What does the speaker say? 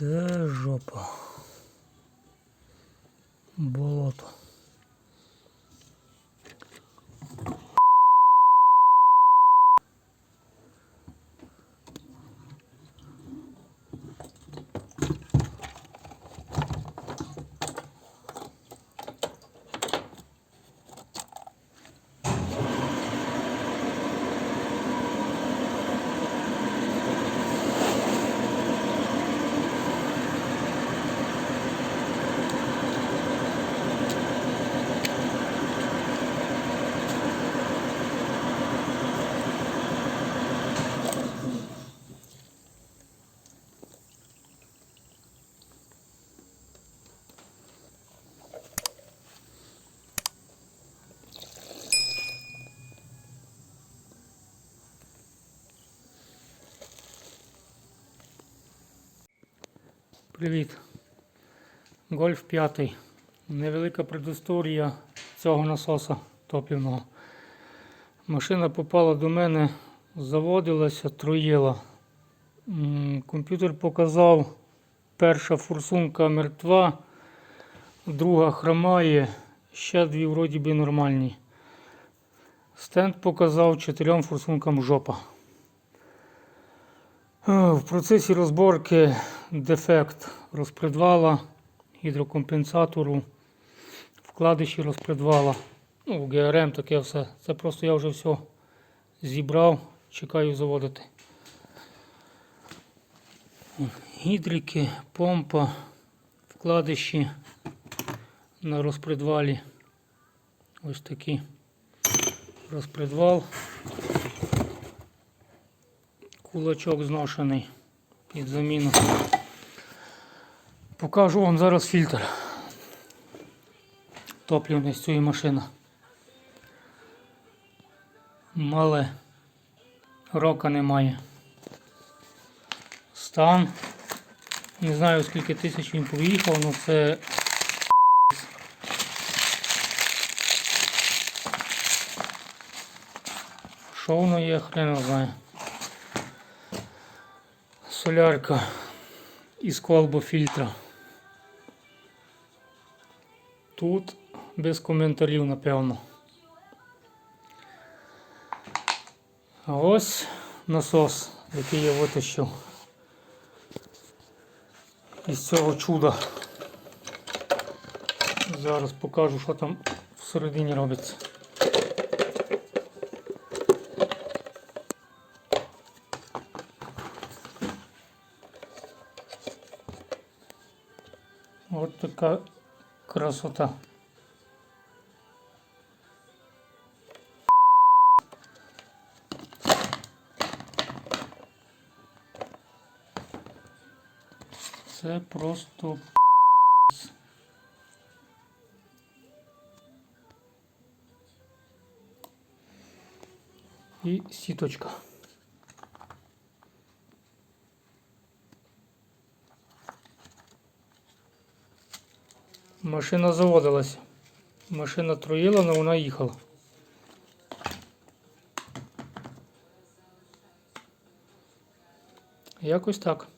Це жопа. Болото. Привіт. Гольф 5. Невелика предісторія цього насоса топливного. Машина попала до мене, заводилася, троїла. Комп'ютер показав, перша форсунка мертва, друга хромає, ще дві вроді би нормальні. Стенд показав чотирьом форсункам жопа. Е, В процесі розборки дефект розпредвала, гідрокомпенсатору, вкладиші розпредвала. Ну, ГРМ таке все. Це просто я вже все зібрав, чекаю заводити. Гідрики, помпа, вкладиші на розпредвалі. Ось такі. Розпредвал. Кулачок зношений під заміну. Покажу вам зараз фільтр топливний з цієї машини. Мале рока немає. Стан. Не знаю скільки тисяч він поїхав, але це що воно є, хрен знає. Солярка із колбофільтра. Тут без коментарів, напевно. А ось насос, який я витащив із цього чуда. Зараз покажу, що там всередині робиться. От така красота. Це просто і сіточка. Машина заводилась. Машина труїла, але вона їхала. Якось так.